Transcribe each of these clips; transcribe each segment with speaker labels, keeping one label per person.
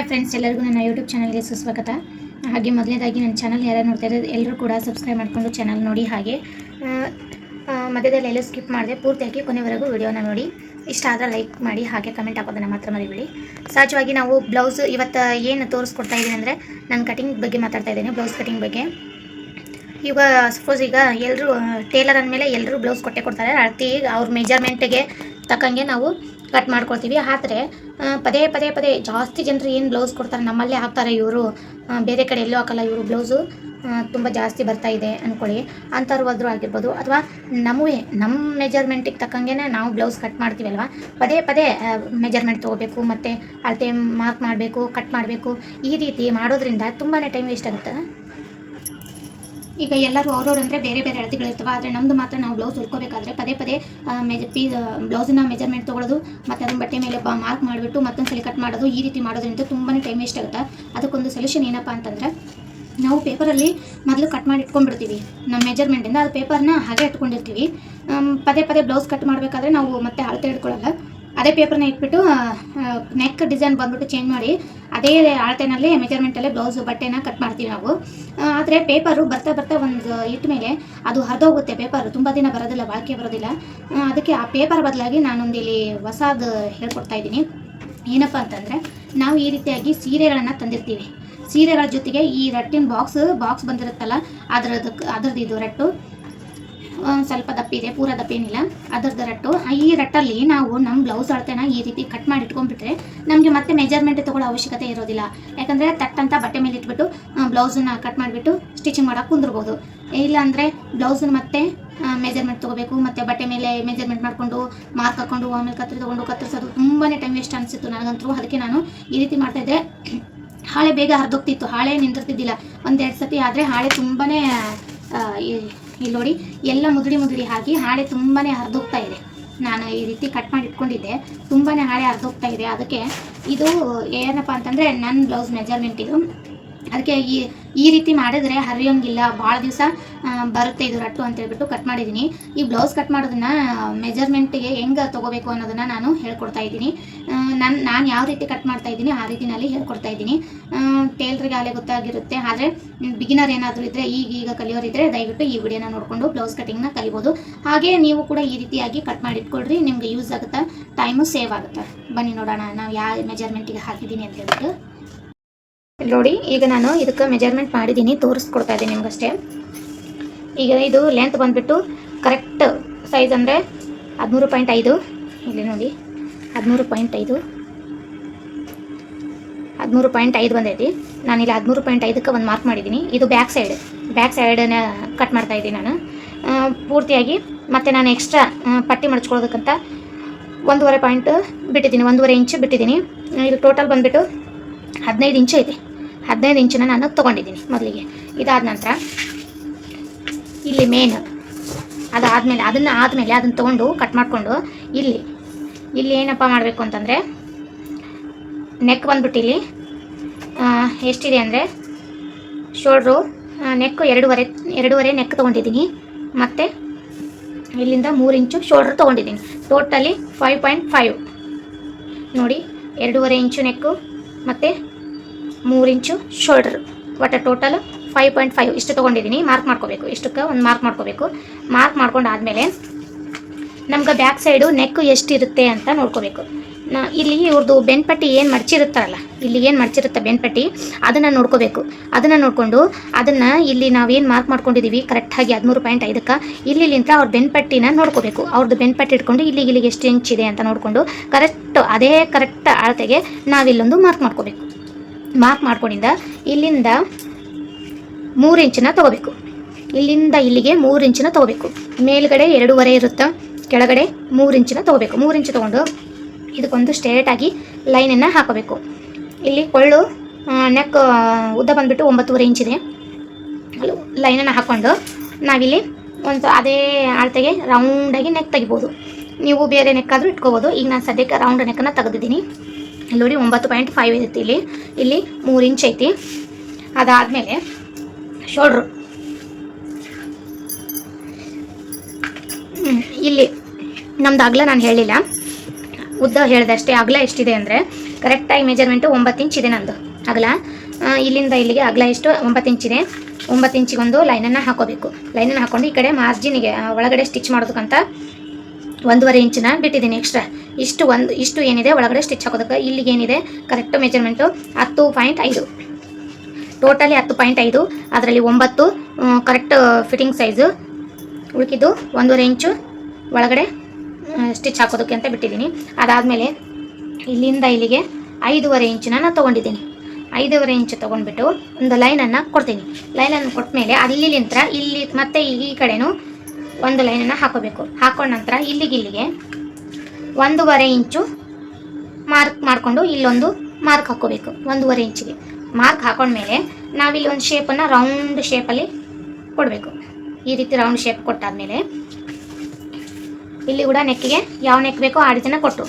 Speaker 1: Hi friends ಎಲ್ಲರಿಗೂ ನನ್ನ YouTube ಚಾನಲ್ಗೆ ಸುಸ್ವಾಗತ. ಹಾಗೆ ಮೊದಲನೇದಾಗಿ ನನ್ನ ಚಾನಲ್ ಯಾರು ನೋಡ್ತಾ ಇದ್ದಾರೆ ಎಲ್ಲರೂ ಕೂಡ ಸಬ್ಸ್ಕ್ರೈಬ್ ಮಾಡಿಕೊಂಡು ಚಾನಲ್ ನೋಡಿ ಹಾಗೆ. ಮಧ್ಯದಲ್ಲಿ ಎಲ್ಲೂ ಸ್ಕಿಪ್ ಮಾಡಿದೆ ಪೂರ್ತಿಯಾಗಿ ಕೊನೆವರೆಗೂ ವಿಡಿಯೋನ ನೋಡಿ. ಇಷ್ಟ ಆದರೆ ಲೈಕ್ ಮಾಡಿ, ಹಾಗೆ ಕಮೆಂಟ್ ಹಾಕೋದನ್ನು ಮಾತ್ರ ಮರಿಬೇಡಿ. ಸಹಜವಾಗಿ ನಾವು ಬ್ಲೌಸ್ ಇವತ್ತು ಏನು ತೋರಿಸ್ಕೊಡ್ತಾ ಇದ್ದೀನಿ ಅಂದರೆ ನಾನು ಕಟಿಂಗ್ ಬಗ್ಗೆ ಮಾತಾಡ್ತಾ ಇದ್ದೀನಿ ಬ್ಲೌಸ್ ಕಟಿಂಗ್ ಬಗ್ಗೆ. ಈಗ ಸಪೋಸ್ ಈಗ ಎಲ್ಲರೂ ಟೇಲರ್ ಅಂದಮೇಲೆ ಎಲ್ಲರೂ ಬ್ಲೌಸ್ ಕೊಟ್ಟೆ ಕೊಡ್ತಾರೆ. ಅಳತಿ ಅವ್ರ ಮೆಜರ್ಮೆಂಟಿಗೆ ತಕ್ಕಂಗೆ ನಾವು ಕಟ್ ಮಾಡ್ಕೊಳ್ತೀವಿ. ಆದರೆ ಪದೇ ಪದೇ ಪದೇ ಜಾಸ್ತಿ ಜನರು ಏನು ಬ್ಲೌಸ್ ಕೊಡ್ತಾರೆ, ನಮ್ಮಲ್ಲೇ ಹಾಕ್ತಾರೆ ಇವರು. ಬೇರೆ ಕಡೆ ಎಲ್ಲೂ ಹಾಕಲ್ಲ ಇವರು ಬ್ಲೌಸು ತುಂಬ ಜಾಸ್ತಿ ಬರ್ತಾ ಇದೆ ಅಂದ್ಕೊಳ್ಳಿ ಅಂಥವ್ರು ಆಗಿರ್ಬೋದು. ಅಥವಾ ನಮಗೆ ನಮ್ಮ ಮೆಜರ್ಮೆಂಟಿಗೆ ತಕ್ಕಂಗೆ ನಾವು ಬ್ಲೌಸ್ ಕಟ್ ಮಾಡ್ತೀವಲ್ವ? ಪದೇ ಪದೇ ಮೆಜರ್ಮೆಂಟ್ ತೊಗೋಬೇಕು, ಮತ್ತು ಅಳತೆ ಮಾರ್ಕ್ ಮಾಡಬೇಕು ಕಟ್ ಮಾಡಬೇಕು. ಈ ರೀತಿ ಮಾಡೋದ್ರಿಂದ ತುಂಬಾ ಟೈಮ್ ವೇಸ್ಟ್ ಆಗುತ್ತೆ. ಈಗ ಎಲ್ಲರೂ ಅವ್ರವ್ರು ಅಂದರೆ ಬೇರೆ ಬೇರೆ ಅಳತೆಗಳಿರ್ತವೆ ಆದರೆ ನಮ್ಮದು ಮಾತ್ರ ನಾವು ಬ್ಲೌಸ್ ಹೊಲ್ಕೋಬೇಕಾದ್ರೆ ಪದೇ ಪದೇ ಮೆಜ ಪೀಸ್ ಬ್ಲೌಸಿನ ಮೆಜರ್ಮೆಂಟ್ ತೊಗೊಳ್ಳೋದು ಮತ್ತು ಅದನ್ನ ಬಟ್ಟೆ ಮೇಲೆ ಬ ಮಾರ್ಕ್ ಮಾಡಿಬಿಟ್ಟು ಮತ್ತೊಂದು ಸಲ ಕಟ್ ಮಾಡೋದು, ಈ ರೀತಿ ಮಾಡೋದ್ರಿಂದ ತುಂಬಾ ಟೈಮ್ ವೇಸ್ಟ್ ಆಗುತ್ತೆ. ಅದಕ್ಕೊಂದು ಸೊಲ್ಯೂಷನ್ ಏನಪ್ಪ ಅಂತಂದರೆ, ನಾವು ಪೇಪರಲ್ಲಿ ಮೊದಲು ಕಟ್ ಮಾಡಿ ಇಟ್ಕೊಂಡ್ಬಿಡ್ತೀವಿ. ನಮ್ಮ ಮೆಜರ್ಮೆಂಟಿಂದ ಅದು ಪೇಪರ್ನ ಹಾಗೆ ಇಟ್ಕೊಂಡಿರ್ತೀವಿ ಪದೇ ಪದೇ ಬ್ಲೌಸ್ ಕಟ್ ಮಾಡಬೇಕಾದ್ರೆ ನಾವು ಮತ್ತೆ ಅಳತೆ ಇಟ್ಕೊಳ್ಳಲ್ಲ ಅದೇ ಪೇಪರ್ನ ಇಟ್ಬಿಟ್ಟು ನೆಕ್ ಡಿಸೈನ್ ಬಂದ್ಬಿಟ್ಟು ಚೇಂಜ್ ಮಾಡಿ, ಅದೇ ಅಳತೆನಲ್ಲಿ ಮೆಜರ್ಮೆಂಟಲ್ಲೇ ಬ್ಲೌಸ್ ಬಟ್ಟೆನ ಕಟ್ ಮಾಡ್ತೀವಿ ನಾವು. ಆದರೆ ಪೇಪರು ಬರ್ತಾ ಬರ್ತಾ ಒಂದು ಇಟ್ಟ ಮೇಲೆ ಅದು ಹರಿದೋಗುತ್ತೆ ಪೇಪರ್ ತುಂಬ ದಿನ ಬರೋದಿಲ್ಲ, ಬಾಳಿಕೆ ಬರೋದಿಲ್ಲ. ಅದಕ್ಕೆ ಆ ಪೇಪರ್ ಬದಲಾಗಿ ನಾನೊಂದು ಇಲ್ಲಿ ಹೊಸದು ಹೇಳ್ಕೊಡ್ತಾ ಇದ್ದೀನಿ. ಏನಪ್ಪ ಅಂತಂದರೆ, ನಾವು ಈ ರೀತಿಯಾಗಿ ಸೀರೆಗಳನ್ನು ತಂದಿರ್ತೀವಿ. ಸೀರೆಗಳ ಜೊತೆಗೆ ಈ ರಟ್ಟಿನ ಬಾಕ್ಸ್ ಬಾಕ್ಸ್ ಬಂದಿರುತ್ತಲ್ಲ, ಅದರದ್ದು ಅದರದ್ದು ಇದು ರಟ್ಟು. ಸ್ವಲ್ಪ ದಪ್ಪ ಇದೆ, ಪೂರ ದಪ್ಪ ಏನಿಲ್ಲ. ಅದರದ್ದು ರಟ್ಟು. ಈ ರಟ್ಟಲ್ಲಿ ನಾವು ನಮ್ಮ ಬ್ಲೌಸ್ ಅಳತೆನ ಈ ರೀತಿ ಕಟ್ ಮಾಡಿ ಇಟ್ಕೊಂಡ್ಬಿಟ್ರೆ ನಮಗೆ ಮತ್ತೆ ಮೆಜರ್ಮೆಂಟ್ ತೊಗೊಳ್ಳೋ ಅವಶ್ಯಕತೆ ಇರೋದಿಲ್ಲ. ಯಾಕಂದರೆ ತಟ್ಟಂತ ಬಟ್ಟೆ ಮೇಲೆ ಇಟ್ಬಿಟ್ಟು ಬ್ಲೌಸನ್ನ ಕಟ್ ಮಾಡಿಬಿಟ್ಟು ಸ್ಟಿಚಿಂಗ್ ಮಾಡೋಕೆ ಕುಂದಿರ್ಬೋದು ಇಲ್ಲ ಅಂದರೆ ಬ್ಲೌಸನ್ನ ಮತ್ತೆ ಮೆಜರ್ಮೆಂಟ್ ತೊಗೋಬೇಕು, ಮತ್ತು ಬಟ್ಟೆ ಮೇಲೆ ಮೆಜರ್ಮೆಂಟ್ ಮಾಡಿಕೊಂಡು ಮಾರ್ಕ್ ಹಾಕ್ಕೊಂಡು ಆಮೇಲೆ ಕತ್ತರಿ ತೊಗೊಂಡು ಕತ್ತರಿಸೋದು ತುಂಬಾ ಟೈಮ್ ವೇಸ್ಟ್ ಅನಿಸಿತ್ತು ನನಗಂತೂ. ಅದಕ್ಕೆ ನಾನು ಈ ರೀತಿ ಮಾಡ್ತಾಯಿದ್ದೆ ಹಾಳೆ ಬೇಗ ಹರಿದೋಗ್ತಿತ್ತು. ಹಾಳೆ ನಿಂದಿರ್ತಿದ್ದಿಲ್ಲ. ಒಂದೆರಡು ಸತಿ ಆದರೆ ಹಾಳೆ ತುಂಬಾ ಇಲ್ಲಿ ನೋಡಿ, ಎಲ್ಲ ಮುದುಡಿ ಮುದುಡಿ ಹಾಕಿ ಹಾಳೆ ತುಂಬಾ ಹರಿದೋಗ್ತಾ ಇದೆ. ನಾನು ಈ ರೀತಿ ಕಟ್ ಮಾಡಿ ಇಟ್ಕೊಂಡಿದ್ದೆ. ತುಂಬಾ ಹಾಳೆ ಹರಿದೋಗ್ತಾ ಇದೆ. ಅದಕ್ಕೆ ಇದು ಏನಪ್ಪ ಅಂತಂದರೆ, ನನ್ನ ಬ್ಲೌಸ್ ಮೆಜರ್ಮೆಂಟ್ ಇದು. ಅದಕ್ಕೆ ಈ ಈ ರೀತಿ ಮಾಡಿದ್ರೆ ಹರಿಯೋಂಗಿಲ್ಲ. ಭಾಳ ದಿವಸ ಬರುತ್ತೆ ಇದು ರಟ್ಟು ಅಂತ ಹೇಳ್ಬಿಟ್ಟು ಕಟ್ ಮಾಡಿದ್ದೀನಿ ಈ ಬ್ಲೌಸ್ ಕಟ್ ಮಾಡೋದನ್ನ ಮೆಜರ್ಮೆಂಟ್ಗೆ ಹೆಂಗೆ ತೊಗೋಬೇಕು ಅನ್ನೋದನ್ನು ನಾನು ಹೇಳ್ಕೊಡ್ತಾ ಇದ್ದೀನಿ. ನಾನು ನಾನು ಯಾವ ರೀತಿ ಕಟ್ ಮಾಡ್ತಾ ಇದ್ದೀನಿ, ಆ ರೀತಿನಲ್ಲಿ ಹೇಳ್ಕೊಡ್ತಾ ಇದ್ದೀನಿ. ಟೇಲ್ರಿಗೆ ಆಗಲೇ ಗೊತ್ತಾಗಿರುತ್ತೆ. ಆದರೆ ಬಿಗಿನರ್ ಏನಾದರೂ ಇದ್ದರೆ ಈಗ ಈಗ ಕಲಿಯೋರಿದ್ದರೆ ದಯವಿಟ್ಟು ಈ ವಿಡಿಯೋನ ನೋಡಿಕೊಂಡು ಬ್ಲೌಸ್ ಕಟಿಂಗ್ನ ಕಲಿಬೋದು. ಹಾಗೆ ನೀವು ಕೂಡ ಈ ರೀತಿಯಾಗಿ ಕಟ್ ಮಾಡಿ ಇಟ್ಕೊಳ್ರಿ ನಿಮ್ಗೆ ಯೂಸ್ ಆಗುತ್ತೆ ಟೈಮು ಸೇವ್ ಆಗುತ್ತೆ. ಬನ್ನಿ ನೋಡೋಣ, ನಾವು ಯಾವ ಮೆಜರ್ಮೆಂಟಿಗೆ ಹಾಕಿದ್ದೀನಿ ಅಂತ ಹೇಳ್ಬಿಟ್ಟು. ನೋಡಿ, ಈಗ ನಾನು ಇದಕ್ಕೆ ಮೆಜರ್ಮೆಂಟ್ ಮಾಡಿದ್ದೀನಿ, ತೋರಿಸ್ಕೊಡ್ತಾ ಇದ್ದೀನಿ ನಿಮ್ಗಷ್ಟೇ. ಈಗ ಇದು ಲೆಂತ್ ಬಂದುಬಿಟ್ಟು ಕರೆಕ್ಟ್ ಸೈಜ್ ಅಂದರೆ ಹದಿಮೂರು ಪಾಯಿಂಟ್ ಐದು. ಇಲ್ಲಿ ನೋಡಿ, ಹದಿಮೂರು ಪಾಯಿಂಟ್ ಐದು. ಹದಿಮೂರು ಪಾಯಿಂಟ್ ಐದು ಬಂದೈತಿ. ನಾನು ಇಲ್ಲಿ ಹದಿಮೂರು ಪಾಯಿಂಟ್ ಐದಕ್ಕೆ ಒಂದು ಮಾರ್ಕ್ ಮಾಡಿದ್ದೀನಿ. ಇದು ಬ್ಯಾಕ್ ಸೈಡ್ ಬ್ಯಾಕ್ ಸೈಡನ್ನ ಕಟ್ ಮಾಡ್ತಾ ಇದ್ದೀನಿ ನಾನು. ಪೂರ್ತಿಯಾಗಿ ಮತ್ತು ನಾನು ಎಕ್ಸ್ಟ್ರಾ ಪಟ್ಟಿ ಮಡಚ್ಕೊಳ್ಳೋದಕ್ಕಂತ ಒಂದೂವರೆ ಪಾಯಿಂಟ್ ಬಿಟ್ಟಿದ್ದೀನಿ, ಒಂದೂವರೆ ಇಂಚು ಬಿಟ್ಟಿದ್ದೀನಿ. ಇದು ಟೋಟಲ್ ಬಂದುಬಿಟ್ಟು ಹದಿನೈದು ಇಂಚು ಐತೆ. ಹದಿನೈದು ಇಂಚನ್ನ ನಾನು ತೊಗೊಂಡಿದ್ದೀನಿ ಮೊದಲಿಗೆ. ಇದಾದ ನಂತರ ಇಲ್ಲಿ ಮೇನ್ ಅದಾದಮೇಲೆ ಅದನ್ನು ಆದಮೇಲೆ ಅದನ್ನು ತೊಗೊಂಡು ಕಟ್ ಮಾಡಿಕೊಂಡು ಇಲ್ಲಿ ಇಲ್ಲಿ ಏನಪ್ಪ ಮಾಡಬೇಕು ಅಂತಂದರೆ ನೆಕ್ ಬಂದ್ಬಿಟ್ಟು ಇಲ್ಲಿ ಎಷ್ಟಿದೆ ಅಂದರೆ ಶೋಲ್ಡ್ರು ನೆಕ್ ಎರಡೂವರೆ ಎರಡೂವರೆ ನೆಕ್ ತೊಗೊಂಡಿದ್ದೀನಿ. ಮತ್ತು ಇಲ್ಲಿಂದ ಮೂರು ಇಂಚು ಶೋಲ್ಡ್ರ್ ತೊಗೊಂಡಿದ್ದೀನಿ. ಟೋಟಲಿ ಫೈವ್ ಪಾಯಿಂಟ್ ಫೈವ್ ನೋಡಿ, ಎರಡೂವರೆ ಇಂಚು ನೆಕ್ಕು ಮತ್ತು ಮೂರು ಇಂಚು ಶೋಲ್ಡರ್. ಒಟ್ಟು ಟೋಟಲ್ ಫೈವ್ ಪಾಯಿಂಟ್ ಫೈವ್ ಇಷ್ಟು ತೊಗೊಂಡಿದ್ದೀನಿ ಮಾರ್ಕ್ ಮಾಡ್ಕೋಬೇಕು. ಇಷ್ಟಕ್ಕೆ ಒಂದು ಮಾರ್ಕ್ ಮಾಡ್ಕೋಬೇಕು. ಮಾರ್ಕ್ ಮಾಡ್ಕೊಂಡು ಆದಮೇಲೆ ನಮ್ಗೆ ಬ್ಯಾಕ್ ಸೈಡು ನೆಕ್ ಎಷ್ಟಿರುತ್ತೆ ಅಂತ ನೋಡ್ಕೋಬೇಕು. ನಾ, ಇಲ್ಲಿ ಇವ್ರದ್ದು ಬೆನ್ಪಟ್ಟಿ ಏನು ಮಡ್ಚಿರುತ್ತಾರಲ್ಲ, ಇಲ್ಲಿ ಏನು ಮಡ್ಚಿರುತ್ತೆ ಬೆನ್ಪಟ್ಟಿ, ಅದನ್ನು ನೋಡ್ಕೋಬೇಕು. ಅದನ್ನು ನೋಡಿಕೊಂಡು ಅದನ್ನು ಇಲ್ಲಿ ನಾವೇನು ಮಾರ್ಕ್ ಮಾಡ್ಕೊಂಡಿದ್ದೀವಿ ಕರೆಕ್ಟಾಗಿ ಹದಿಮೂರು ಪಾಯಿಂಟ್ ಐದಕ್ಕೆ ಇಲ್ಲಿಂದ ಅವ್ರ ಬೆನ್ಪಟ್ಟಿನ ನೋಡ್ಕೋಬೇಕು. ಅವ್ರದ್ದು ಬೆನ್ಪಟ್ಟಿ ಇಟ್ಕೊಂಡು ಇಲ್ಲಿ ಇಲ್ಲಿಗೆ ಎಷ್ಟು ಇಂಚ್ ಇದೆ ಅಂತ ನೋಡಿಕೊಂಡು ಕರೆಕ್ಟ್ ಅದೇ ಕರೆಕ್ಟ್ ಅಳತೆಗೆ ನಾವಿಲ್ಲೊಂದು ಮಾರ್ಕ್ ಮಾಡ್ಕೋಬೇಕು. ಮಾರ್ಕ್ ಮಾಡ್ಕೊಂಡಿಂದ ಇಲ್ಲಿಂದ ಮೂರು ಇಂಚನ್ನ ತೊಗೋಬೇಕು. ಇಲ್ಲಿಂದ ಇಲ್ಲಿಗೆ ಮೂರು ಇಂಚನ್ನ ತೊಗೋಬೇಕು. ಮೇಲ್ಗಡೆ ಎರಡೂವರೆ ಇರುತ್ತೆ? ಕೆಳಗಡೆ ಮೂರು ಇಂಚನ್ನ ತೊಗೋಬೇಕು. ಮೂರು ಇಂಚು ತೊಗೊಂಡು ಇದಕ್ಕೊಂದು ಸ್ಟ್ರೇಟಾಗಿ ಲೈನನ್ನು ಹಾಕೋಬೇಕು. ಇಲ್ಲಿ ಕೊಳ್ಳು ನೆಕ್ ಉದ್ದ ಬಂದುಬಿಟ್ಟು ಒಂಬತ್ತುವರೆ ಇಂಚಿದೆ ಲೈನನ್ನು ಹಾಕ್ಕೊಂಡು ನಾವಿಲ್ಲಿ ಒಂದು ಅದೇ ಅಳತೆಗೆ ರೌಂಡಾಗಿ ನೆಕ್ ತೆಗಿಬೋದು. ನೀವು ಬೇರೆ ನೆಕ್ಕಾದರೂ ಇಟ್ಕೋಬೋದು. ಈಗ ನಾನು ಸದ್ಯಕ್ಕೆ ರೌಂಡ್ ನೆಕ್ಕನ್ನು ತೆಗೆದಿದ್ದೀನಿ. ನೋಡಿ, ಒಂಬತ್ತು ಪಾಯಿಂಟ್ ಫೈವ್ ಐತಿ ಇಲ್ಲಿ. ಇಲ್ಲಿ ಮೂರು ಇಂಚ್ ಐತಿ. ಅದಾದಮೇಲೆ ಶೋಲ್ಡ್ರು ಇಲ್ಲಿ ನಮ್ದು ಅಗಲ ನಾನು ಹೇಳಿಲ್ಲ. ಉದ್ದ ಹೇಳಿದೆ ಅಷ್ಟೇ, ಅಗಲ ಎಷ್ಟಿದೆ ಅಂದರೆ ಕರೆಕ್ಟಾಗಿ ಮೆಜರ್ಮೆಂಟು ಒಂಬತ್ತು ಇಂಚ್ ಇದೆ ನಂದು ಅಗಲ. ಇಲ್ಲಿಂದ ಇಲ್ಲಿಗೆ ಅಗಲ ಎಷ್ಟು? ಒಂಬತ್ತು ಇಂಚಿದೆ ಒಂಬತ್ತು ಇಂಚಿಗೊಂದು ಲೈನನ್ನು ಹಾಕೋಬೇಕು. ಲೈನನ್ನು ಹಾಕೊಂಡು ಈ ಕಡೆ ಮಾರ್ಜಿನಿಗೆ ಒಳಗಡೆ ಸ್ಟಿಚ್ ಮಾಡೋದಕ್ಕಂತ ಒಂದೂವರೆ ಇಂಚಿನ ಬಿಟ್ಟಿದ್ದೀನಿ ಎಕ್ಸ್ಟ್ರಾ ಇಷ್ಟು ಒಂದು, ಇಷ್ಟು ಏನಿದೆ, ಒಳಗಡೆ ಸ್ಟಿಚ್ ಹಾಕೋದಕ್ಕೆ ಇಲ್ಲಿಗೆ ಏನಿದೆ ಕರೆಕ್ಟ್ ಮೆಜರ್ಮೆಂಟು ಹತ್ತು ಪಾಯಿಂಟ್ ಐದು. ಟೋಟಲಿ ಹತ್ತು ಪಾಯಿಂಟ್ ಐದು, ಅದರಲ್ಲಿ ಒಂಬತ್ತು ಕರೆಕ್ಟ್ ಫಿಟ್ಟಿಂಗ್ ಸೈಜು ಉಳ್ಕಿದ್ದು ಒಂದೂವರೆ ಇಂಚು ಒಳಗಡೆ ಸ್ಟಿಚ್ ಹಾಕೋದಕ್ಕೆ ಅಂತ ಬಿಟ್ಟಿದ್ದೀನಿ. ಅದಾದಮೇಲೆ ಇಲ್ಲಿಂದ ಇಲ್ಲಿಗೆ ಐದೂವರೆ ಇಂಚನ್ನ ನಾನು ತೊಗೊಂಡಿದ್ದೀನಿ. ಐದೂವರೆ ಇಂಚು ತೊಗೊಂಡ್ಬಿಟ್ಟು ಒಂದು ಲೈನನ್ನು ಕೊಡ್ತೀನಿ. ಲೈನನ್ನು ಕೊಟ್ಟ ಮೇಲೆ ಅಲ್ಲಿಲಿಂತ್ರ ಇಲ್ಲಿ ಮತ್ತೆ ಈ ಕಡೆನೂ ಒಂದು ಲೈನನ್ನು ಹಾಕೋಬೇಕು. ಹಾಕೊಂಡ ನಂತರ ಇಲ್ಲಿಗೆ ಇಲ್ಲಿಗೆ ಒಂದೂವರೆ ಇಂಚು ಮಾರ್ಕ್ ಮಾಡಿಕೊಂಡು ಇಲ್ಲೊಂದು ಮಾರ್ಕ್ ಹಾಕೋಬೇಕು. ಒಂದೂವರೆ ಇಂಚಿಗೆ. ಮಾರ್ಕ್ ಹಾಕೊಂಡ್ಮೇಲೆ ನಾವಿಲ್ಲಿ ಒಂದು ಶೇಪನ್ನು ರೌಂಡ್ ಶೇಪಲ್ಲಿ ಕೊಡಬೇಕು. ಈ ರೀತಿ ರೌಂಡ್ ಶೇಪ್ ಕೊಟ್ಟಾದಮೇಲೆ ಇಲ್ಲಿ ಕೂಡ ನೆಕ್ಕಿಗೆ ಯಾವ ನೆಕ್ ಬೇಕೋ ಆ ರೀತಿನ ಕೊಟ್ಟು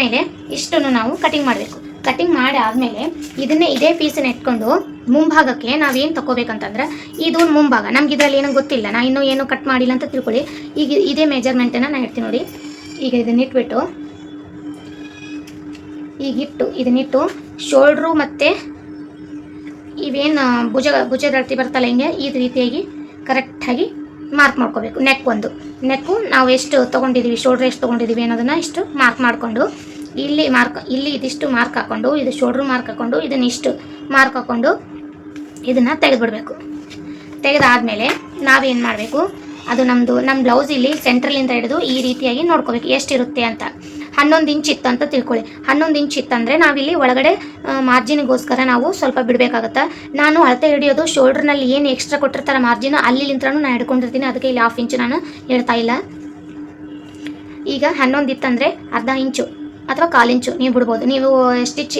Speaker 1: ಮೇಲೆ ಇಷ್ಟನ್ನು ನಾವು ಕಟಿಂಗ್ ಮಾಡಬೇಕು. ಕಟಿಂಗ್ ಮಾಡಿ ಆದಮೇಲೆ ಇದನ್ನೇ ಇದೇ ಪೀಸನ್ನು ಇಟ್ಕೊಂಡು ಮುಂಭಾಗಕ್ಕೆ ನಾವೇನು ತಗೋಬೇಕಂತಂದ್ರೆ ಇದು ಮುಂಭಾಗ. ನಮ್ಗೆ ಇದರಲ್ಲಿ ಏನೋ ಗೊತ್ತಿಲ್ಲ. ನಾ ಇನ್ನೂ ಏನು ಕಟ್ ಮಾಡಿಲ್ಲ ಅಂತ ತಿಳ್ಕೊಳ್ಳಿ. ಈಗ ಇದೇ ಮೆಜರ್ಮೆಂಟನ್ನು ನಾನು ಇಡ್ತೀನಿ ನೋಡಿ. ಈಗ ಇದನ್ನ ಇಟ್ಬಿಟ್ಟು ಈಗಿಟ್ಟು ಇದನ್ನಿಟ್ಟು ಶೋಲ್ಡ್ರು ಮತ್ತು ಇವೇನು, ಭುಜ, ಭುಜದ ಅಳತಿ ಬರ್ತಲ್ಲ ಹಿಂಗೆ, ಈ ರೀತಿಯಾಗಿ ಕರೆಕ್ಟಾಗಿ ಮಾರ್ಕ್ ಮಾಡ್ಕೋಬೇಕು. ನೆಕ್ ಒಂದು. ನೆಕ್ಕು ನಾವು ಎಷ್ಟು ತೊಗೊಂಡಿದ್ದೀವಿ ಶೋಲ್ಡ್ರ್ ಎಷ್ಟು ತೊಗೊಂಡಿದ್ದೀವಿ ಅನ್ನೋದನ್ನು ಇಷ್ಟು ಮಾರ್ಕ್ ಮಾಡಿಕೊಂಡು, ಇಲ್ಲಿ ಮಾರ್ಕ್ ಇಲ್ಲಿ ಇದಿಷ್ಟು ಮಾರ್ಕ್ ಹಾಕ್ಕೊಂಡು ಇದು ಶೋಲ್ಡ್ರ್ ಮಾರ್ಕ್ ಹಾಕ್ಕೊಂಡು ಇದನ್ನ ಇಷ್ಟು ಮಾರ್ಕ್ ಹಾಕ್ಕೊಂಡು ಇದನ್ನು ತೆಗೆದುಬಿಡ್ಬೇಕು. ತೆಗೆದಾದ್ಮೇಲೆ ನಾವೇನು ಮಾಡಬೇಕು? ಅದು ನಮ್ಮದು ನಮ್ಮ ಬ್ಲೌಸ್ ಇಲ್ಲಿ ಸೆಂಟ್ರಲಿಂದ ಹಿಡಿದು ಈ ರೀತಿಯಾಗಿ ನೋಡ್ಕೋಬೇಕು. ಎಷ್ಟಿರುತ್ತೆ ಅಂತ. ಹನ್ನೊಂದು ಇಂಚ್ ಇತ್ತು ಅಂತ ತಿಳ್ಕೊಳ್ಳಿ. ಹನ್ನೊಂದು ಇಂಚ್ ಇತ್ತಂದರೆ ನಾವಿಲ್ಲಿ ಒಳಗಡೆ ಮಾರ್ಜಿನ್ಗೋಸ್ಕರ ನಾವು ಸ್ವಲ್ಪ ಬಿಡಬೇಕಾಗತ್ತೆ? ನಾನು ಅಳತೆ ಹಿಡಿಯೋದು ಶೋಲ್ಡ್ರ್ನಲ್ಲಿ ಏನು ಎಕ್ಸ್ಟ್ರಾ ಕೊಟ್ಟಿರ್ತಾರೆ ಮಾರ್ಜಿನ್ ಅಲ್ಲಿಂತ್ರನೂ ನಾನು ಹಿಡ್ಕೊಂಡಿರ್ತೀನಿ. ಅದಕ್ಕೆ ಇಲ್ಲಿ ಹಾಫ್ ಇಂಚ್ ನಾನು ಹೇಳ್ತಾ ಇಲ್ಲ. ಈಗ ಹನ್ನೊಂದು ಇತ್ತಂದರೆ ಅರ್ಧ ಇಂಚು ಅಥವಾ ಕಾಲಿಂಚು ನೀವು ಬಿಡ್ಬೋದು. ನೀವು ಸ್ಟಿಚ್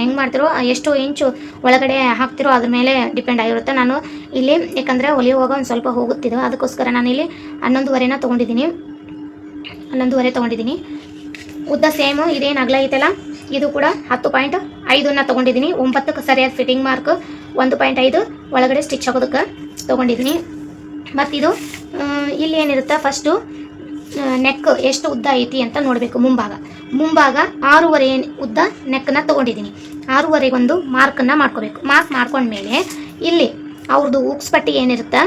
Speaker 1: ಹೆಂಗೆ ಮಾಡ್ತಿರೋ, ಎಷ್ಟು ಇಂಚು ಒಳಗಡೆ ಹಾಕ್ತಿರೋ ಅದ್ರ ಮೇಲೆ ಡಿಪೆಂಡ್ ಆಗಿರುತ್ತೆ. ನಾನು ಇಲ್ಲಿ, ಯಾಕಂದರೆ ಹೊಲಿಯುವಾಗ ಒಂದು ಸ್ವಲ್ಪ ಹೋಗುತ್ತಿದ್ದೆ ಅದಕ್ಕೋಸ್ಕರ ನಾನು ಇಲ್ಲಿ ಹನ್ನೊಂದುವರೆನ ತೊಗೊಂಡಿದ್ದೀನಿ. ಹನ್ನೊಂದುವರೆ ತೊಗೊಂಡಿದ್ದೀನಿ. ಉದ್ದ ಸೇಮು ಇದೇನು ಅಗಲ ಐತಲ್ಲ, ಇದು ಕೂಡ ಹತ್ತು ಪಾಯಿಂಟ್ ಐದನ್ನ ತೊಗೊಂಡಿದ್ದೀನಿ. ಒಂಬತ್ತಕ್ಕೆ ಸರಿಯಾದ ಫಿಟ್ಟಿಂಗ್ ಮಾರ್ಕ್ ಒಂದು ಪಾಯಿಂಟ್ ಐದು ಒಳಗಡೆ ಸ್ಟಿಚ್ ಹಾಕೋದಕ್ಕೆ ತೊಗೊಂಡಿದ್ದೀನಿ. ಮತ್ತಿದು ಇಲ್ಲಿ ಏನಿರುತ್ತೆ ಫಸ್ಟು ನೆಕ್ ಎಷ್ಟು ಉದ್ದ ಐತಿ ಅಂತ ನೋಡಬೇಕು ಮುಂಭಾಗ. ಮುಂಭಾಗ ಆರೂವರೆ ಉದ್ದ ನೆಕ್ಕನ್ನ ತೊಗೊಂಡಿದ್ದೀನಿ. ಆರೂವರೆಗೊಂದು ಮಾರ್ಕನ್ನು ಮಾಡ್ಕೋಬೇಕು. ಮಾರ್ಕ್ ಮಾಡ್ಕೊಂಡ್ಮೇಲೆ ಇಲ್ಲಿ ಅವ್ರದ್ದು ಉಕ್ಸ್ ಪಟ್ಟಿ ಏನಿರುತ್ತೆ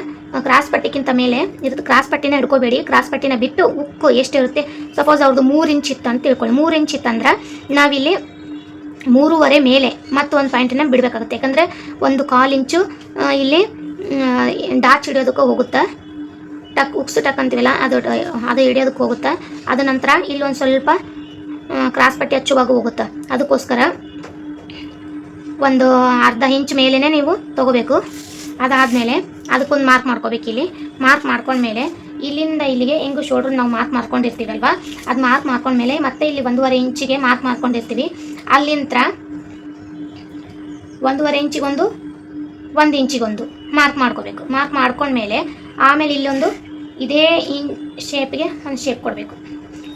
Speaker 1: ಕ್ರಾಸ್ ಪಟ್ಟಿಗಿಂತ ಮೇಲೆ ಇರುತ್ತೆ ಕ್ರಾಸ್ ಪಟ್ಟಿನ ಹಿಡ್ಕೋಬೇಡಿ. ಕ್ರಾಸ್ ಪಟ್ಟಿನ ಬಿಟ್ಟು ಉಕ್ಕು ಎಷ್ಟಿರುತ್ತೆ? ಸಪೋಸ್ ಅವ್ರದ್ದು ಮೂರು ಇಂಚ್ ಇತ್ತು ಅಂತ ತಿಳ್ಕೊಳ್ಳಿ. ಮೂರು ಇಂಚ್ ಇತ್ತಂದ್ರೆ ನಾವಿಲ್ಲಿ ಮೂರುವರೆ ಮೇಲೆ ಮತ್ತೊಂದು ಪಾಯಿಂಟನ್ನ ಬಿಡಬೇಕಾಗುತ್ತೆ. ಯಾಕಂದರೆ ಒಂದು ಕಾಲು ಇಂಚು ಇಲ್ಲಿ ಡಾಚ್ ಹಿಡಿಯೋದಕ್ಕೆ ಹೋಗುತ್ತೆ? ಟಕ್ ಉಕ್ಸು ಟಕ್ ಅಂತೀವಲ್ಲ ಅದು ಅದು ಹಿಡಿಯೋದಕ್ಕೆ ಹೋಗುತ್ತೆ. ಅದ ನಂತರ ಇಲ್ಲಿ ಒಂದು ಸ್ವಲ್ಪ ಕ್ರಾಸ್ ಪಟ್ಟಿ ಹಚ್ಚುವಾಗ ಹೋಗುತ್ತೆ. ಅದಕ್ಕೋಸ್ಕರ ಒಂದು ಅರ್ಧ ಇಂಚ್ ಮೇಲೇ ನೀವು ತಗೋಬೇಕು. ಅದಾದಮೇಲೆ ಅದಕ್ಕೊಂದು ಮಾರ್ಕ್ ಮಾಡ್ಕೋಬೇಕು ಇಲ್ಲಿ. ಮಾರ್ಕ್ ಮಾಡ್ಕೊಂಡ್ಮೇಲೆ ಇಲ್ಲಿಂದ ಇಲ್ಲಿಗೆ ಹೆಂಗು ಶೋಲ್ಡ್ರ್ ನಾವು ಮಾರ್ಕ್ ಮಾಡ್ಕೊಂಡಿರ್ತೀವಲ್ವಾ? ಅದು ಮಾರ್ಕ್ ಮಾಡ್ಕೊಂಡ್ಮೇಲೆ ಮತ್ತೆ ಇಲ್ಲಿ ಒಂದೂವರೆ ಇಂಚಿಗೆ ಮಾರ್ಕ್ ಮಾಡ್ಕೊಂಡಿರ್ತೀವಿ. ಅಲ್ಲಿಂತ್ರ ಒಂದೂವರೆ ಇಂಚಿಗೊಂದು, ಒಂದು ಇಂಚಿಗೊಂದು ಮಾರ್ಕ್ ಮಾಡ್ಕೋಬೇಕು. ಮಾರ್ಕ್ ಮಾಡ್ಕೊಂಡ್ಮೇಲೆ ಆಮೇಲೆ ಇಲ್ಲೊಂದು ಇದೇ ಇನ್ ಶೇಪ್ಗೆ ಒಂದು ಶೇಪ್ ಕೊಡಬೇಕು.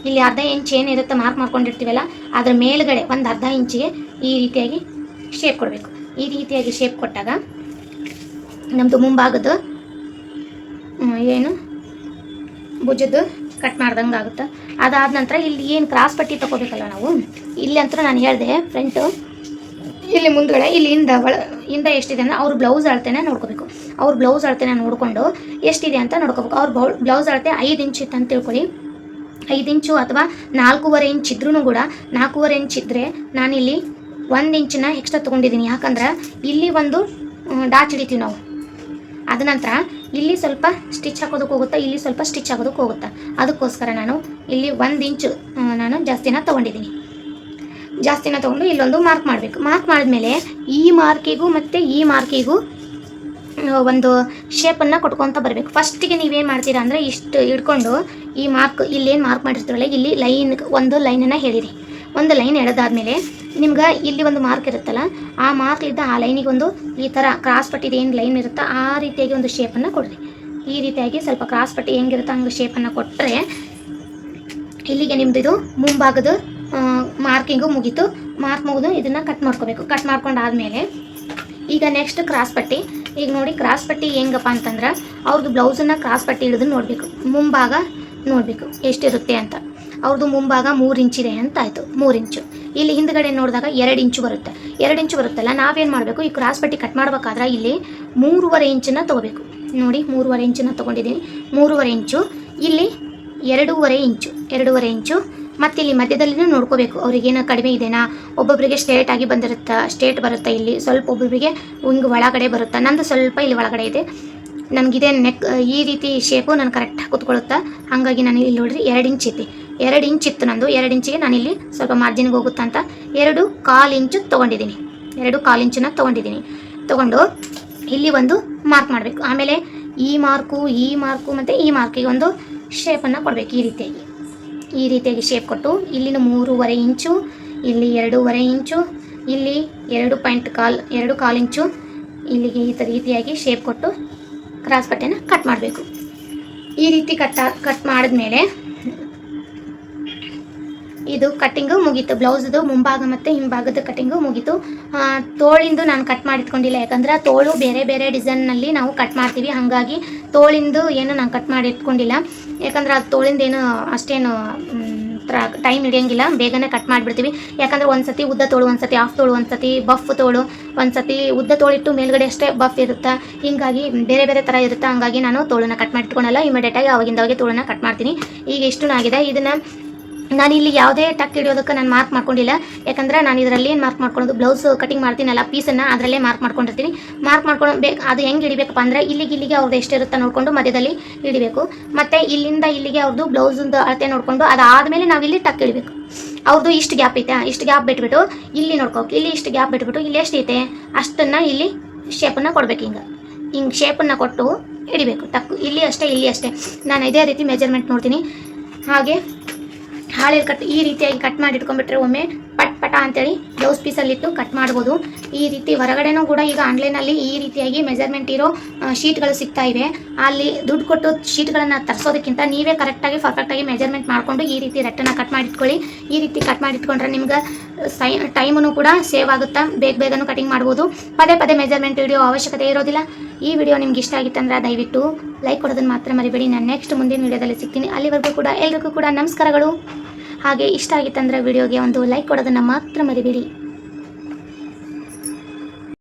Speaker 1: ಇಲ್ಲಿ ಅರ್ಧ ಇಂಚ್ ಏನಿರುತ್ತೆ ಮಾರ್ಕ್ ಮಾಡ್ಕೊಂಡಿರ್ತೀವಲ್ಲ, ಅದ್ರ ಮೇಲ್ಗಡೆ ಒಂದು ಅರ್ಧ ಇಂಚಿಗೆ ಈ ರೀತಿಯಾಗಿ ಶೇಪ್ ಕೊಡಬೇಕು. ಈ ರೀತಿಯಾಗಿ ಶೇಪ್ ಕೊಟ್ಟಾಗ ನಮ್ಮದು ಮುಂಭಾಗದ ಏನು, ಭುಜದ್ದು ಕಟ್ ಮಾಡ್ದಂಗೆ ಆಗುತ್ತೆ ಅದಾದ ನಂತರ ಇಲ್ಲಿ ಏನು ಕ್ರಾಸ್ ಪಟ್ಟಿ ತೊಗೋಬೇಕಲ್ಲ ನಾವು? ಇಲ್ಲಿ ಅಂತೂ ನಾನು ಹೇಳಿದೆ ಫ್ರಂಟು ಇಲ್ಲಿ ಮುಂದ್ಗಡೆ, ಇಲ್ಲಿ ಹಿಂದ ಒಳ, ಹಿಂದ ಎಷ್ಟಿದೆ ಅಂದರೆ ಅವ್ರ ಬ್ಲೌಸ್ ಅಳತೆನ ನೋಡ್ಕೋಬೇಕು. ಅವ್ರ ಬ್ಲೌಸ್ ಅಳತೆನ ನೋಡಿಕೊಂಡು ಎಷ್ಟಿದೆ ಅಂತ ನೋಡ್ಕೋಬೇಕು. ಅವ್ರ ಬ್ಲೌಸ್ ಅಳತೆ ಐದು ಇಂಚ್ ಇತ್ತು ಅಂತ ತಿಳ್ಕೊಳ್ಳಿ. ಐದು ಇಂಚು ಅಥವಾ ನಾಲ್ಕೂವರೆ ಇಂಚ್ ಇದ್ರೂ ಕೂಡ ನಾಲ್ಕೂವರೆ ಇಂಚ್ ಇದ್ದರೆ ನಾನಿಲ್ಲಿ ಒಂದು ಇಂಚನ್ನ ಎಕ್ಸ್ಟ್ರಾ ತೊಗೊಂಡಿದ್ದೀನಿ. ಯಾಕಂದ್ರೆ ಇಲ್ಲಿ ಒಂದು ಡಾಚ್ ಹಿಡಿತೀವಿ ನಾವು. ಅದ ನಂತರ ಇಲ್ಲಿ ಸ್ವಲ್ಪ ಸ್ಟಿಚ್ ಹಾಕೋದಕ್ಕೆ ಹೋಗುತ್ತಾ, ಇಲ್ಲಿ ಸ್ವಲ್ಪ ಸ್ಟಿಚ್ ಹಾಕೋದಕ್ಕೆ ಹೋಗುತ್ತಾ. ಅದಕ್ಕೋಸ್ಕರ ನಾನು ಇಲ್ಲಿ ಒಂದು ಇಂಚು ನಾನು ಜಾಸ್ತಿನ ತೊಗೊಂಡಿದ್ದೀನಿ. ಜಾಸ್ತಿನ ತೊಗೊಂಡು ಇಲ್ಲೊಂದು ಮಾರ್ಕ್ ಮಾಡಬೇಕು. ಮಾರ್ಕ್ ಮಾಡಿದ್ಮೇಲೆ ಈ ಮಾರ್ಕಿಗೂ ಮತ್ತು ಈ ಮಾರ್ಕಿಗೂ ಒಂದು ಶೇಪನ್ನು ಕೊಟ್ಕೊತ ಬರಬೇಕು. ಫಸ್ಟಿಗೆ ನೀವೇನು ಮಾಡ್ತೀರಾ ಅಂದರೆ ಇಷ್ಟು ಹಿಡ್ಕೊಂಡು ಈ ಮಾರ್ಕ್ ಇಲ್ಲೇನು ಮಾರ್ಕ್ ಮಾಡಿರ್ತೀರಲ್ಲ, ಇಲ್ಲಿ ಲೈನ್ ಒಂದು ಲೈನನ್ನು ಹೇಳಿರಿ. ಒಂದು ಲೈನ್ ಎಳೆದಾದ್ಮೇಲೆ ನಿಮ್ಗೆ ಇಲ್ಲಿ ಒಂದು ಮಾರ್ಕ್ ಇರುತ್ತಲ್ಲ, ಆ ಮಾರ್ಕ್ಲಿದ್ದ ಆ ಲೈನಿಗೆ ಒಂದು ಈ ಥರ ಕ್ರಾಸ್ ಪಟ್ಟಿದ ಏನು ಲೈನ್ ಇರುತ್ತೋ ಆ ರೀತಿಯಾಗಿ ಒಂದು ಶೇಪನ್ನು ಕೊಡಿರಿ. ಈ ರೀತಿಯಾಗಿ ಸ್ವಲ್ಪ ಕ್ರಾಸ್ ಪಟ್ಟಿ ಹೆಂಗಿರುತ್ತೋ ಹಂಗೆ ಶೇಪನ್ನು ಕೊಟ್ಟರೆ ಇಲ್ಲಿಗೆ ನಿಮ್ಮದು ಇದು ಮುಂಭಾಗದ ಮಾರ್ಕಿಂಗು ಮುಗೀತು. ಮಾರ್ಕ್ ಮುಗಿದು ಇದನ್ನು ಕಟ್ ಮಾಡ್ಕೋಬೇಕು. ಕಟ್ ಮಾಡ್ಕೊಂಡಾದ್ಮೇಲೆ ಈಗ ನೆಕ್ಸ್ಟ್ ಕ್ರಾಸ್ ಪಟ್ಟಿ. ಈಗ ನೋಡಿ ಕ್ರಾಸ್ ಪಟ್ಟಿ ಹೆಂಗಪ್ಪ ಅಂತಂದ್ರೆ ಅವ್ರದ್ದು ಬ್ಲೌಸನ್ನು ಕ್ರಾಸ್ ಪಟ್ಟಿ ಹಿಡಿದು ನೋಡಬೇಕು. ಮುಂಭಾಗ ನೋಡಬೇಕು ಎಷ್ಟಿರುತ್ತೆ ಅಂತ. ಅವ್ರದ್ದು ಮುಂಭಾಗ ಮೂರು ಇಂಚಿದೆ ಅಂತ ಆಯಿತು. ಮೂರು ಇಂಚು ಇಲ್ಲಿ ಹಿಂದ್ಗಡೆ ನೋಡಿದಾಗ ಎರಡು ಇಂಚು ಬರುತ್ತೆ. ಎರಡು ಇಂಚು ಬರುತ್ತಲ್ಲ, ನಾವೇನು ಮಾಡಬೇಕು? ಈ ಕ್ರಾಸ್ ಪಟ್ಟಿ ಕಟ್ ಮಾಡ್ಬೇಕಾದ್ರೆ ಇಲ್ಲಿ ಮೂರುವರೆ ಇಂಚನ್ನ ತೊಗೋಬೇಕು. ನೋಡಿ, ಮೂರುವರೆ ಇಂಚನ್ನ ತೊಗೊಂಡಿದ್ದೀನಿ. ಮೂರುವರೆ ಇಂಚು ಇಲ್ಲಿ ಎರಡೂವರೆ ಇಂಚು ಎರಡೂವರೆ ಇಂಚು ಮತ್ತು ಇಲ್ಲಿ ಮಧ್ಯದಲ್ಲಿನೂ ನೋಡ್ಕೋಬೇಕು. ಅವ್ರಿಗೇನು ಕಡಿಮೆ ಇದೆನಾ? ಒಬ್ಬೊಬ್ಬರಿಗೆ ಸ್ಟ್ರೇಟ್ ಆಗಿ ಬಂದಿರುತ್ತಾ? ಸ್ಟ್ರೇಟ್ ಬರುತ್ತಾ ಇಲ್ಲಿ? ಸ್ವಲ್ಪ ಒಬ್ಬೊಬ್ಬರಿಗೆ ಹಿಂಗೆ ಒಳಗಡೆ ಬರುತ್ತೆ? ನಂದು ಸ್ವಲ್ಪ ಇಲ್ಲಿ ಒಳಗಡೆ ಇದೆ. ನನಗಿದೆ ನೆಕ್ ಈ ರೀತಿ ಶೇಪು ನಾನು ಕರೆಕ್ಟಾಗಿ ಕೂತ್ಕೊಳ್ಳುತ್ತಾ? ಹಾಗಾಗಿ ನಾನು ಇಲ್ಲಿ ನೋಡ್ರಿ, ಎರಡು ಇಂಚ್ ಇತ್ತು ಎರಡು ಇಂಚ್ ಇತ್ತು ನಂದು. ಎರಡು ಇಂಚಿಗೆ ನಾನು ಇಲ್ಲಿ ಸ್ವಲ್ಪ ಮಾರ್ಜಿನ್ಗೆ ಹೋಗುತ್ತಾ ಅಂತ. ಎರಡು ಕಾಲು ಇಂಚು ತೊಗೊಂಡಿದ್ದೀನಿ. ಎರಡು ಕಾಲು ಇಂಚನ್ನ ತೊಗೊಂಡಿದ್ದೀನಿ. ತೊಗೊಂಡು ಇಲ್ಲಿ ಒಂದು ಮಾರ್ಕ್ ಮಾಡಬೇಕು. ಆಮೇಲೆ ಈ ಮಾರ್ಕು ಈ ಮಾರ್ಕು ಮತ್ತು ಈ ಮಾರ್ಕಿಗೆ ಒಂದು ಶೇಪನ್ನು ಕೊಡಬೇಕು ಈ ರೀತಿಯಾಗಿ. ಈ ರೀತಿಯಾಗಿ ಶೇಪ್ ಕೊಟ್ಟು, ಇಲ್ಲಿನ ಮೂರುವರೆ ಇಂಚು, ಇಲ್ಲಿ ಎರಡೂವರೆ ಇಂಚು, ಇಲ್ಲಿ ಎರಡು ಪಾಯಿಂಟ್ ಕಾಲ್, ಎರಡು ಕಾಲು ಇಂಚು, ಇಲ್ಲಿಗೆ ಈ ರೀತಿಯಾಗಿ ಶೇಪ್ ಕೊಟ್ಟು ಕ್ರಾಸ್ ಬಟ್ಟೆನ ಕಟ್ ಮಾಡಬೇಕು. ಈ ರೀತಿ ಕಟ್ ಕಟ್ ಮಾಡಿದ್ಮೇಲೆ ಇದು ಕಟ್ಟಿಂಗು ಮುಗೀತು, ಬ್ಲೌಸ್ದು ಮುಂಭಾಗ ಮತ್ತು ಹಿಂಭಾಗದ ಕಟ್ಟಿಂಗು ಮುಗೀತು. ತೋಳಿಂದು ನಾನು ಕಟ್ ಮಾಡಿಟ್ಕೊಂಡಿಲ್ಲ, ಯಾಕಂದ್ರೆ ತೋಳು ಬೇರೆ ಬೇರೆ ಡಿಸೈನ್ನಲ್ಲಿ ನಾವು ಕಟ್ ಮಾಡ್ತೀವಿ, ಹಾಗಾಗಿ ತೋಳಿಂದು ಏನು ನಾನು ಕಟ್ ಮಾಡಿ ಇಟ್ಕೊಂಡಿಲ್ಲ ಯಾಕಂದ್ರೆ ಅದು ತೋಳಿಂದ ಏನು ಅಷ್ಟೇನು ಟೈಮ್ ಹಿಡಿಯಂಗಿಲ್ಲ, ಬೇಗನೆ ಕಟ್ ಮಾಡಿಬಿಡ್ತೀವಿ. ಯಾಕಂದ್ರೆ ಒಂದು ಸತಿ ಉದ್ದ ತೋಳು ಒಂದು ಸತಿ ಆಫ್ ತೋಳು ಒಂದು ಸತಿ ಬಫ್ ತೋಳು ಒಂದು ಸತಿ ಉದ್ದ ತೋಳಿಟ್ಟು ಮೇಲ್ಗಡೆ ಅಷ್ಟೇ ಬಫ್ ಇರುತ್ತೆ? ಹಿಂಗಾಗಿ ಬೇರೆ ಬೇರೆ ಥರ ಇರುತ್ತೆ? ಹಂಗಾಗಿ ನಾನು ತೋಳನ್ನ ಕಟ್ ಮಾಡಿ ಇಟ್ಕೊಳಲ್ಲ ಇಮಿಡಿಯೇಟಾಗಿ ಅವಾಗಿಂದ ಅವಾಗೆ ತೋಳನ್ನ ಕಟ್ ಮಾಡ್ತೀನಿ. ಈಗ ಇಷ್ಟು ಆಗಿದೆ ಇದನ್ನು ನಾನು ಇಲ್ಲಿ ಯಾವುದೇ ಟಕ್ ಹಿಡಿಯೋದಕ್ಕೆ ನಾನು ಮಾರ್ಕ್ ಮಾಡ್ಕೊಂಡಿಲ್ಲ. ಯಾಕಂದ್ರೆ ನಾನು ಇದರಲ್ಲಿ ಏನು ಮಾರ್ಕ್ ಮಾಡ್ಕೊಳ್ಳೋದು ಬ್ಲೌಸ್ ಕಟಿಂಗ್ ಮಾಡ್ತೀನಲ್ಲ ಪೀಸನ್ನು ಅದರಲ್ಲೇ ಮಾರ್ಕ್ ಮಾಡ್ಕೊಂಡಿರ್ತೀನಿ. ಮಾರ್ಕ್ ಮಾಡ್ಕೊಂಡು ಅದು ಹೆಂಗೆ ಹಿಡಿಬೇಕಪ್ಪ ಅಂದರೆ ಇಲ್ಲಿಗೆ ಇಲ್ಲಿಗೆ ಅವ್ರದ್ದು ಎಷ್ಟಿರುತ್ತೆ ನೋಡಿಕೊಂಡು ಮಧ್ಯದಲ್ಲಿ ಹಿಡಿಬೇಕು. ಮತ್ತು ಇಲ್ಲಿಂದ ಇಲ್ಲಿಗೆ ಅವ್ರದ್ದು ಬ್ಲೌಸಿಂದು ಅಳತೆ ನೋಡಿಕೊಂಡು ಅದಾದಮೇಲೆ ನಾವು ಇಲ್ಲಿ ಟಕ್ ಹಿಡಿಬೇಕು. ಅವ್ರದ್ದು ಇಷ್ಟು ಗ್ಯಾಪ್ ಐತೆ, ಇಷ್ಟು ಗ್ಯಾಪ್ ಬಿಟ್ಬಿಟ್ಟು ಇಲ್ಲಿ ನೋಡ್ಕೋಕೆ ಇಲ್ಲಿ ಇಷ್ಟು ಗ್ಯಾಪ್ ಬಿಟ್ಬಿಟ್ಟು ಇಲ್ಲಿ ಎಷ್ಟು ಐತೆ? ಅಷ್ಟನ್ನು ಇಲ್ಲಿ ಶೇಪನ್ನು ಕೊಡ್ಬೇಕು ಹಿಂಗೆ. ಹಿಂಗೆ ಶೇಪನ್ನು ಕೊಟ್ಟು ಹಿಡಿಬೇಕು. ಟಕ್ ಇಲ್ಲಿ ಅಷ್ಟೇ ಇಲ್ಲಿ ಅಷ್ಟೇ. ನಾನು ಇದೇ ರೀತಿ ಮೆಜರ್ಮೆಂಟ್ ನೋಡ್ತೀನಿ. ಹಾಗೆ ಹಾಳೆ ಕಟ್, ಈ ರೀತಿಯಾಗಿ ಕಟ್ ಮಾಡಿ ಇಟ್ಕೊಂಡ್ಬಿಟ್ರೆ ಒಮ್ಮೆ ಪಟ್ ಪಟ ಅಂತೇಳಿ ಬ್ಲೌಸ್ ಪೀಸಲ್ಲಿಟ್ಟು ಕಟ್ ಮಾಡ್ಬೋದು. ಈ ರೀತಿ ಹೊರಗಡೆನೂ ಕೂಡ ಈಗ ಆನ್ಲೈನಲ್ಲಿ ಈ ರೀತಿಯಾಗಿ ಮೆಜರ್ಮೆಂಟ್ ಇರೋ ಶೀಟ್ಗಳು ಸಿಗ್ತಾ ಇವೆ. ಅಲ್ಲಿ ದುಡ್ಡು ಕೊಟ್ಟು ಶೀಟ್ಗಳನ್ನು ತರಿಸೋದಕ್ಕಿಂತ ನೀವೇ ಕರೆಕ್ಟಾಗಿ ಪರ್ಫೆಕ್ಟಾಗಿ ಮೆಜರ್ಮೆಂಟ್ ಮಾಡಿಕೊಂಡು ಈ ರೀತಿ ರೆಟ್ಟನ್ನು ಕಟ್ ಮಾಡಿಟ್ಕೊಳ್ಳಿ ಈ ರೀತಿ ಕಟ್ ಮಾಡಿಟ್ಕೊಂಡ್ರೆ ನಿಮ್ಗೆ ಸೈ ಟೈಮನ್ನು ಕೂಡ ಸೇವ್ ಆಗುತ್ತಾ? ಬೇಗ ಬೇಗನೂ ಕಟಿಂಗ್ ಮಾಡ್ಬೋದು. ಪದೇ ಪದೇ ಮೆಜರ್ಮೆಂಟ್ ವಿಡಿಯೋ ಅವಶ್ಯಕತೆ ಇರೋದಿಲ್ಲ. ಈ ವಿಡಿಯೋ ನಿಮ್ಗೆ ಇಷ್ಟ ಆಗಿತ್ತಂದ್ರೆ ದಯವಿಟ್ಟು ಲೈಕ್ ಕೊಡೋದನ್ನು ಮಾತ್ರ ಮರಿಬೇಡಿ. ನಾನು ನೆಕ್ಸ್ಟ್ ಮುಂದಿನ ವೀಡಿಯೋದಲ್ಲಿ ಸಿಗ್ತೀನಿ. ಅಲ್ಲಿವರೆಗೂ ಕೂಡ ಎಲ್ರಿಗೂ ಕೂಡ ನಮಸ್ಕಾರಗಳು. ಹಾಗೆ ಇಷ್ಟ ಆಗಿತ್ತಂದ್ರೆ ವಿಡಿಯೋಗೆ ಒಂದು ಲೈಕ್ ಕೊಡೋದನ್ನು ಮಾತ್ರ ಮರಿಬೇಡಿ.